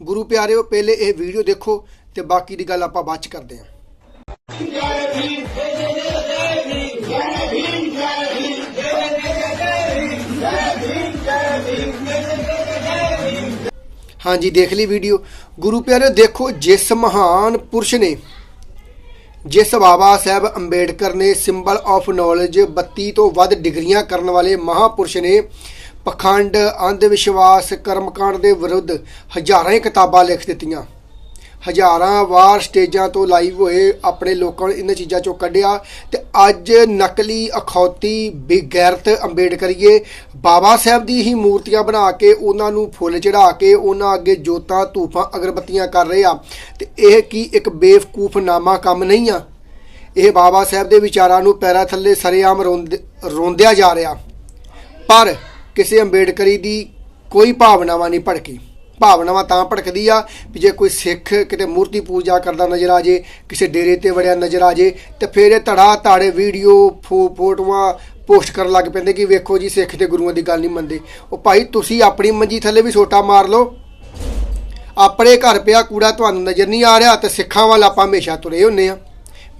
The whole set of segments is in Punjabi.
ਗੁਰੂ ਪਿਆਰਿਓ, ਪਹਿਲੇ ਇਹ ਵੀਡੀਓ ਦੇਖੋ ਤੇ ਬਾਕੀ ਦੀ ਗੱਲ ਆਪਾਂ ਬਾਅਦ ਚ ਕਰਦੇ ਹਾਂ। ਹਾਂਜੀ, ਦੇਖ ਲਈ ਵੀਡੀਓ। ਗੁਰੂ ਪਿਆਰਿਓ, ਦੇਖੋ ਜਿਸ ਮਹਾਨ ਪੁਰਸ਼ ਨੇ, ਜਿਸ ਬਾਬਾ ਸਾਹਿਬ ਅੰਬੇਡਕਰ ਨੇ ਸਿੰਬਲ ਆਫ ਨੌਲੇਜ 32 ਤੋਂ ਵੱਧ ਡਿਗਰੀਆਂ ਕਰਨ ਵਾਲੇ ਮਹਾਪੁਰਸ਼ ਨੇ ਪਖੰਡ ਅੰਧ ਵਿਸ਼ਵਾਸ ਕਰਮਕਾਂਡ ਦੇ ਵਿਰੁੱਧ ਹਜ਼ਾਰਾਂ ਹੀ ਕਿਤਾਬਾਂ ਲਿਖ ਦਿੱਤੀਆਂ। ਹਜ਼ਾਰਾਂ ਵਾਰ ਸਟੇਜਾਂ ਤੋਂ ਲਾਈਵ ਹੋਏ ਆਪਣੇ ਲੋਕਾਂ ਨੂੰ ਇਹਨਾਂ ਚੀਜ਼ਾਂ ਚੋਂ ਕੱਢਿਆ ਤੇ ਅੱਜ ਨਕਲੀ, ਅਖੌਤੀ, ਬੇਗੈਰਤ ਅੰਬੇਡਕਰੀਏ ਬਾਬਾ ਸਾਹਿਬ ਦੀ ਹੀ ਮੂਰਤੀਆਂ ਬਣਾ ਕੇ ਉਹਨਾਂ ਨੂੰ ਫੁੱਲ ਚੜਾ ਕੇ ਉਹਨਾਂ ਅੱਗੇ ਜੋਤਾਂ ਧੂਫਾਂ ਅਗਰਬੱਤੀਆਂ ਕਰ ਰਹੇ ਆ। ਤੇ ਇਹ ਕੀ ਇੱਕ ਬੇਵਕੂਫਨਾਮਾ ਕੰਮ ਨਹੀਂ ਆ? ਇਹ ਬਾਬਾ ਸਾਹਿਬ ਦੇ ਵਿਚਾਰਾਂ ਨੂੰ ਪੈਰਾ ਥੱਲੇ ਸਰੇਆਮ ਰੋਂਦ- ਰੋਂਦਿਆ ਜਾ ਰਿਹਾ। ਪਰ ਕਿਸੇ ਅੰਬੇਡਕਰੀ ਦੀ ਕੋਈ ਭਾਵਨਾਵਾਂ ਨਹੀਂ ਭੜਕੀ। ਭਾਵਨਾਵਾਂ ਤਾਂ ਭੜਕਦੀ ਆ ਵੀ ਜੇ ਕੋਈ ਸਿੱਖ ਕਿਤੇ ਮੂਰਤੀ ਪੂਜਾ ਕਰਦਾ ਨਜ਼ਰ ਆ ਜੇ, ਕਿਸੇ ਡੇਰੇ ਤੇ ਵੜਿਆ ਨਜ਼ਰ ਆ ਜੇ, ਤੇ ਫਿਰ ਇਹ ਧੜਾ ਧਾੜੇ ਵੀਡੀਓ, ਫੋ- ਫੋਟੋਆਂ ਪੋਸਟ ਕਰਨ ਲੱਗ ਪੈਂਦੇ ਕਿ ਵੇਖੋ ਜੀ, ਸਿੱਖ ਤੇ ਗੁਰੂਆਂ ਦੀ ਗੱਲ ਨਹੀਂ ਮੰਨਦੇ। ਉਹ ਭਾਈ, ਤੁਸੀਂ ਆਪਣੀ ਮੰਜੀ ਥੱਲੇ ਵੀ ਛੋਟਾ ਮਾਰ ਲਓ। ਆਪਣੇ ਘਰ ਪਿਆ ਕੂੜਾ, ਤੁਹਾਨੂੰ ਨਜ਼ਰ ਨਹੀਂ ਆ ਰਿਹਾ ਤੇ ਸਿੱਖਾਂ ਵੱਲ ਆਪਾਂ ਹਮੇਸ਼ਾ ਤੁਰੇ ਹੁੰਨੇ ਆ।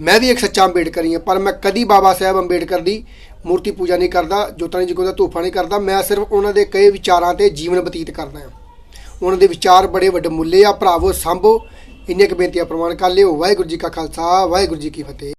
ਮੈਂ ਵੀ ਇੱਕ ਸੱਚਾ ਅੰਬੇਡਕਰੀ ਹਾਂ ਪਰ ਮੈਂ ਕਦੀ ਬਾਬਾ ਸਾਹਿਬ ਅੰਬੇਡਕਰ ਦੀ ਮੂਰਤੀ ਪੂਜਾ ਨਹੀਂ ਕਰਦਾ, ਜੋਤਾਂ ਜੀ ਜਗੋ ਦਾ ਧੂਫਾ ਨਹੀਂ ਕਰਦਾ। ਮੈਂ ਸਿਰਫ ਉਹਨਾਂ ਦੇ ਕਈ ਵਿਚਾਰਾਂ ਤੇ ਜੀਵਨ ਬਤੀਤ ਕਰਦਾ ਹਾਂ। ਉਹਨਾਂ ਦੇ ਵਿਚਾਰ ਬੜੇ ਵੱਡੇ ਮੁੱਲੇ ਆ। ਭਰਾਵੋ, ਸੰਭੋ। ਇੰਨੇ ਕੁ ਬੇਨਤੀਆਂ ਪ੍ਰਵਾਨ ਕਰ ਲਿਓ। ਵਾਹਿਗੁਰੂ ਜੀ ਕਾ ਖਾਲਸਾ, ਵਾਹਿਗੁਰੂ ਜੀ ਕੀ ਫਤਿਹ।